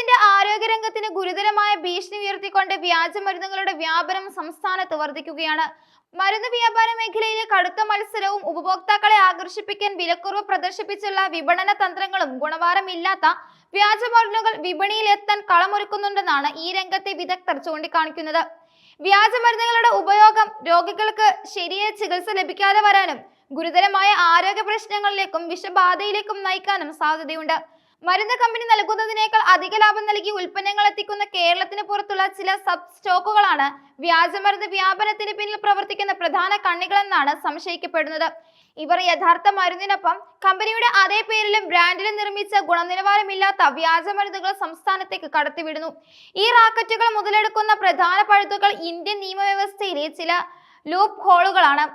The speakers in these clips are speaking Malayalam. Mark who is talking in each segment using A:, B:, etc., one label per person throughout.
A: കേരളത്തിന്റെ ആരോഗ്യരംഗത്തിന് ഗുരുതരമായ ഭീഷണി ഉയർത്തിക്കൊണ്ട് വ്യാജ മരുന്നുകളുടെ വ്യാപനം സംസ്ഥാനത്ത് വർദ്ധിക്കുകയാണ് മരുന്ന് വ്യാപാര മേഖലയിലെ കടുത്ത മത്സരവും ഉപഭോക്താക്കളെ ആകർഷിപ്പിക്കാൻ വിലക്കുറവ് പ്രദർശിപ്പിച്ചുള്ള വിപണന തന്ത്രങ്ങളും ഗുണവാരമില്ലാത്ത വ്യാജമരുന്നുകൾ വിപണിയിൽ എത്താൻ കളമൊരുക്കുന്നുണ്ടെന്നാണ് ഈ രംഗത്തെ വിദഗ്ധർ ചൂണ്ടിക്കാണിക്കുന്നത്. വ്യാജ മരുന്നുകളുടെ ഉപയോഗം രോഗികൾക്ക് ശരിയായ ചികിത്സ ലഭിക്കാതെ വരാനും ഗുരുതരമായ ആരോഗ്യ പ്രശ്നങ്ങളിലേക്കും വിഷബാധയിലേക്കും നയിക്കാനും സാധ്യതയുണ്ട്. മരുന്ന് കമ്പനി നൽകുന്നതിനേക്കാൾ അധിക ലാഭം നൽകി ഉൽപ്പന്നങ്ങൾ എത്തിക്കുന്ന കേരളത്തിന് പുറത്തുള്ള ചില സബ് സ്റ്റോക്കുകളാണ് വ്യാജമരുന്ന് വ്യാപനത്തിന് പിന്നിൽ പ്രവർത്തിക്കുന്ന പ്രധാന കണ്ണികളെന്നാണ് സംശയിക്കപ്പെടുന്നത്. ഇവർ യഥാർത്ഥ മരുന്നിനൊപ്പം കമ്പനിയുടെ അതേ പേരിലും ബ്രാൻഡിലും നിർമ്മിച്ച ഗുണനിലവാരമില്ലാത്ത വ്യാജമരുന്നുകൾ സംസ്ഥാനത്തേക്ക് കടത്തിവിടുന്നു. ഈ റാക്കറ്റുകൾ മുതലെടുക്കുന്ന പ്രധാന പഴുതുകൾ ഇന്ത്യൻ നിയമവ്യവസ്ഥയിലെ ചില ലൂപ്പ് ഹോളുകളാണ്.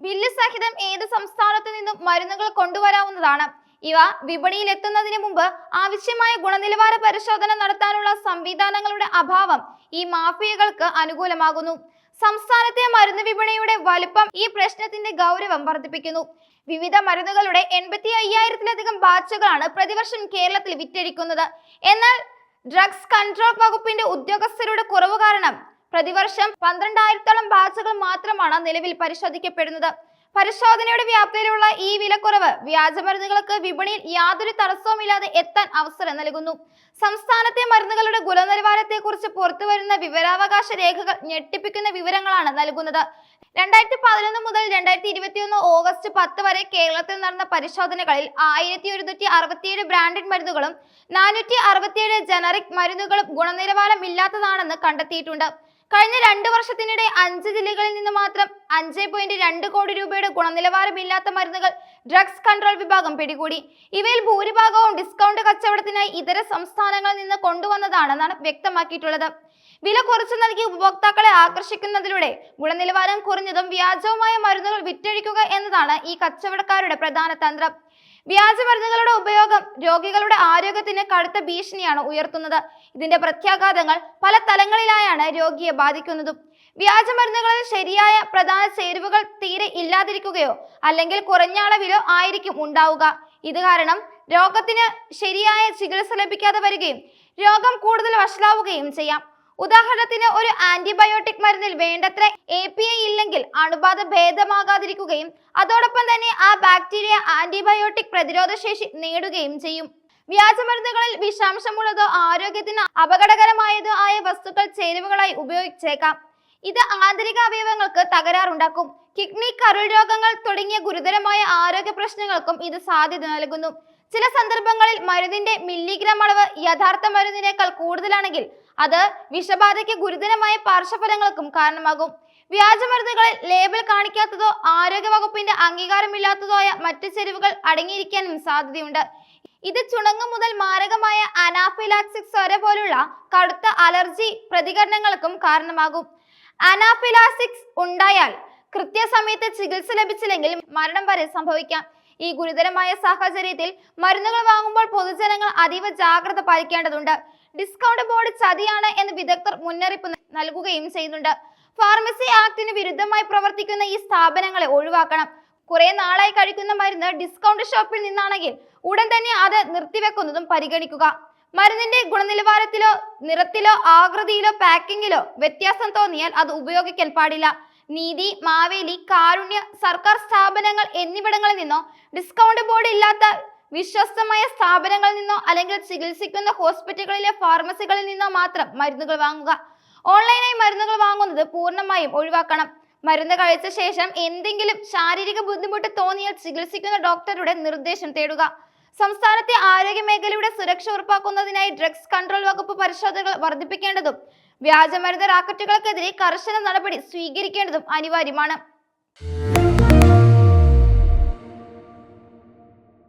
A: ബില്ല് സഹിതം ഏത് സംസ്ഥാനത്തു നിന്നും മരുന്നുകൾ കൊണ്ടുവരാവുന്നതാണ്. ഇവ വിപണിയിൽ എത്തുന്നതിന് മുമ്പ് ആവശ്യമായ ഗുണനിലവാര പരിശോധന നടത്താനുള്ള സംവിധാനങ്ങളുടെ അഭാവം ഈ മാഫിയകൾക്ക് അനുകൂലമാകുന്നു. സംസ്ഥാനത്തെ മരുന്ന് വിപണിയുടെ വലുപ്പം ഈ പ്രശ്നത്തിന്റെ ഗൗരവം വർദ്ധിപ്പിക്കുന്നു. വിവിധ മരുന്നുകളുടെ എൺപത്തി അയ്യായിരത്തിലധികം ബാച്ചുകളാണ് പ്രതിവർഷം കേരളത്തിൽ വിറ്റഴിക്കുന്നത്. എന്നാൽ ഡ്രഗ്സ് കൺട്രോൾ വകുപ്പിന്റെ ഉദ്യോഗസ്ഥരുടെ കുറവ് കാരണം പ്രതിവർഷം പന്ത്രണ്ടായിരത്തോളം ബാച്ചുകൾ മാത്രമാണ് നിലവിൽ പരിശോധിക്കപ്പെടുന്നത്. പരിശോധനയുടെ വ്യാപ്തിയിലുള്ള ഈ വിലക്കുറവ് വ്യാജമരുന്നുകൾക്ക് വിപണിയിൽ യാതൊരു തടസ്സവുമില്ലാതെ എത്താൻ അവസരം നൽകുന്നു. സംസ്ഥാനത്തെ മരുന്നുകളുടെ ഗുണനിലവാരത്തെക്കുറിച്ച് പുറത്തുവരുന്ന വിവരാവകാശ രേഖകൾ ഞെട്ടിപ്പിക്കുന്ന വിവരങ്ങളാണ് നൽകുന്നത്. രണ്ടായിരത്തി പതിനൊന്ന് മുതൽ രണ്ടായിരത്തി ഇരുപത്തിയൊന്ന് ഓഗസ്റ്റ് പത്ത് വരെ കേരളത്തിൽ നടന്ന പരിശോധനകളിൽ ആയിരത്തി ഒരുന്നൂറ്റി അറുപത്തിയേഴ് ബ്രാൻഡഡ് മരുന്നുകളും നാനൂറ്റി അറുപത്തിയേഴ് ജനറിക് മരുന്നുകളും ഗുണനിലവാരമില്ലാത്തതാണെന്ന് കണ്ടെത്തിയിട്ടുണ്ട്. കഴിഞ്ഞ രണ്ട് വർഷത്തിനിടെ അഞ്ച് ജില്ലകളിൽ നിന്ന് മാത്രം അഞ്ച് പോയിന്റ് രണ്ട് കോടി രൂപയുടെ ഗുണനിലവാരമില്ലാത്ത മരുന്നുകൾ ഡ്രഗ്സ് കൺട്രോൾ വിഭാഗം പിടികൂടി. ഇവയിൽ ഭൂരിഭാഗവും ഡിസ്കൗണ്ട് കച്ചവടത്തിനായി ഇതര സംസ്ഥാനങ്ങളിൽ നിന്ന് കൊണ്ടുവന്നതാണെന്നാണ് വ്യക്തമാക്കിയിട്ടുള്ളത്. വില കുറച്ചു നൽകി ഉപഭോക്താക്കളെ ആകർഷിക്കുന്നതിലൂടെ ഗുണനിലവാരം കുറഞ്ഞതും വ്യാജവുമായ മരുന്നുകൾ വിറ്റഴിക്കുക എന്നതാണ് ഈ കച്ചവടക്കാരുടെ പ്രധാന തന്ത്രം. വ്യാജമരുന്നുകളുടെ ഉപയോഗം രോഗികളുടെ ആരോഗ്യത്തിന് കടുത്ത ഭീഷണിയാണ് ഉയർത്തുന്നത്. ഇതിന്റെ പ്രത്യാഘാതങ്ങൾ പല തലങ്ങളിലായാണ് രോഗിയെ ബാധിക്കുന്നതും. വ്യാജമരുന്നുകളിൽ ശരിയായ പ്രധാന ചേരുവകൾ തീരെ ഇല്ലാതിരിക്കുകയോ അല്ലെങ്കിൽ കുറഞ്ഞ അളവിലോ ആയിരിക്കും ഉണ്ടാവുക. ഇത് കാരണം രോഗത്തിന് ശരിയായ ചികിത്സ ലഭിക്കാതെ വരികയും രോഗം കൂടുതൽ വഷളാവുകയും ചെയ്യാം. ഉദാഹരണത്തിന് ഒരു ആന്റിബയോട്ടിക് മരുന്നിൽ വേണ്ടത്ര എ പി ഐ ഇല്ലെങ്കിൽ അണുബാധ ഭേദമാകാതിരിക്കുകയും അതോടൊപ്പം തന്നെ ആ ബാക്ടീരിയ ആന്റിബയോട്ടിക് പ്രതിരോധ ശേഷി നേടുകയും ചെയ്യും. വ്യാജമരുന്നുകളിൽ വിഷാംശമുള്ളതോ ആരോഗ്യത്തിന് അപകടകരമായതോ ആയ വസ്തുക്കൾ ചേരുവകളായി ഉപയോഗിച്ചേക്കാം. ഇത് ആന്തരിക അവയവങ്ങൾക്ക് തകരാറുണ്ടാക്കും. കിഡ്നി കരൾ രോഗങ്ങൾ തുടങ്ങിയ ഗുരുതരമായ ആരോഗ്യ പ്രശ്നങ്ങൾക്കും ഇത് സാധ്യത നൽകുന്നു. ചില സന്ദർഭങ്ങളിൽ മരുന്നിന്റെ മില്ലിഗ്രാം അളവ് യഥാർത്ഥ മരുന്നിനേക്കാൾ കൂടുതലാണെങ്കിൽ അത് വിഷബാധയ്ക്ക് ഗുരുതരമായ പാർശ്വഫലങ്ങൾക്കും കാരണമാകും. വ്യാജമരുന്നുകളിൽ ലേബൽ കാണിക്കാത്തതോ ആരോഗ്യവകുപ്പിന്റെ അംഗീകാരമില്ലാത്തതോ ആയ മറ്റ് ചെരുവുകൾ അടങ്ങിയിരിക്കാനും സാധ്യതയുണ്ട്. ഇത് ചുണങ്ങ് മുതൽ മാരകമായ അനാഫിലാക്സിക്സ് വരെ പോലുള്ള കടുത്ത അലർജി പ്രതികരണങ്ങൾക്കും കാരണമാകും. അനാഫിലാസിക്സ് ഉണ്ടായാൽ കൃത്യസമയത്ത് ചികിത്സ ലഭിച്ചില്ലെങ്കിൽ മരണം വരെ സംഭവിക്കാം. ഈ ഗുരുതരമായ സാഹചര്യത്തിൽ മരുന്നുകൾ വാങ്ങുമ്പോൾ പൊതുജനങ്ങൾ അതീവ ജാഗ്രത പാലിക്കേണ്ടതുണ്ട്. ഡിസ്കൗണ്ട് ബോർഡ് ചതിയാണ് എന്ന് വിദഗ്ധർ മുന്നറിയിപ്പ് നൽകുകയും ചെയ്യുന്നുണ്ട്. ഫാർമസി ആക്ടിന് വിരുദ്ധമായി പ്രവർത്തിക്കുന്ന ഈ സ്ഥാപനങ്ങളെ ഒഴിവാക്കണം. കുറെ നാളായി കഴിക്കുന്ന മരുന്ന് ഡിസ്കൗണ്ട് ഷോപ്പിൽ നിന്നാണെങ്കിൽ ഉടൻ തന്നെ അത് നിർത്തിവെക്കുന്നതും പരിഗണിക്കുക. മരുന്നിന്റെ ഗുണനിലവാരത്തിലോ നിറത്തിലോ ആകൃതിയിലോ പാക്കിങ്ങിലോ വ്യത്യാസം തോന്നിയാൽ അത് ഉപയോഗിക്കാൻ പാടില്ല. നീതി മാവേലി കാരുണ്യ സർക്കാർ സ്ഥാപനങ്ങൾ എന്നിവിടങ്ങളിൽ നിന്നോ ഡിസ്കൗണ്ട് ബോർഡ് ഇല്ലാത്ത വിശ്വസ്തമായ സ്ഥാപനങ്ങളിൽ നിന്നോ അല്ലെങ്കിൽ ചികിത്സിക്കുന്ന ഹോസ്പിറ്റലുകളിലെ ഫാർമസികളിൽ നിന്നോ മാത്രം മരുന്നുകൾ വാങ്ങുക. ഓൺലൈനായി മരുന്നുകൾ വാങ്ങുന്നത് പൂർണമായും ഒഴിവാക്കണം. മരുന്ന് കഴിച്ച ശേഷം എന്തെങ്കിലും ശാരീരിക ബുദ്ധിമുട്ട് തോന്നിയാൽ ചികിത്സിക്കുന്ന ഡോക്ടറുടെ നിർദ്ദേശം തേടുക. സംസ്ഥാനത്തെ ആരോഗ്യ മേഖലയുടെ സുരക്ഷ ഉറപ്പാക്കുന്നതിനായി ഡ്രഗ്സ് കൺട്രോൾ വകുപ്പ് പരിശോധനകൾ വർദ്ധിപ്പിക്കേണ്ടതും വ്യാജമരുന്ന് റാക്കറ്റുകൾക്കെതിരെ കർശന നടപടി സ്വീകരിക്കേണ്ടതും അനിവാര്യമാണ്.